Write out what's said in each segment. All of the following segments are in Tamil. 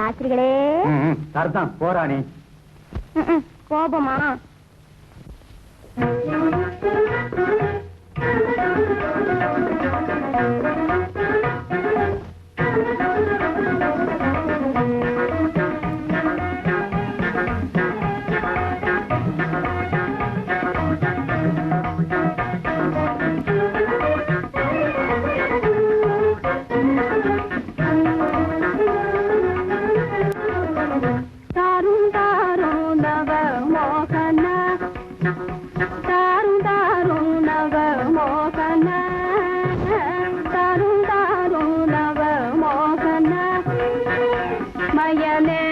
சாஸ்திரிகளே சர்தான் போராணி கோபமா? Yeah, man.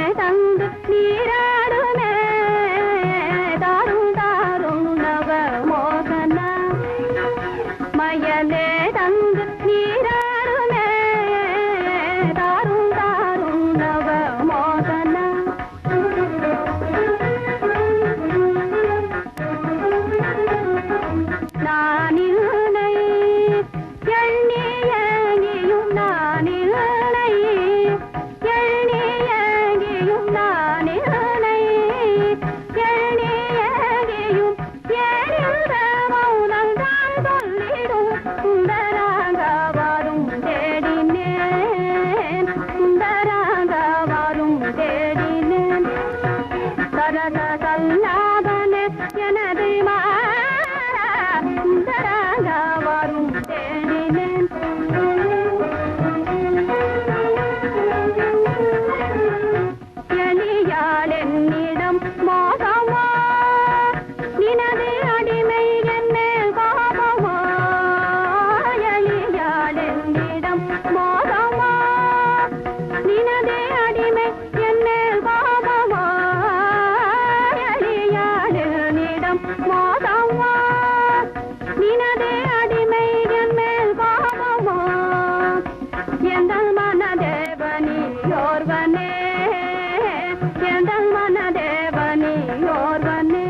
மனதேவனே ஓர்வனே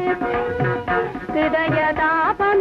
ஹிருதயதாபன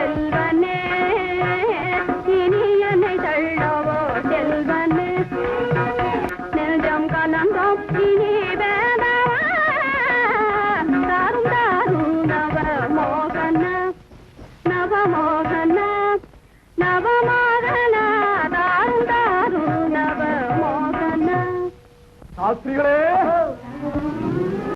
¡Más libre!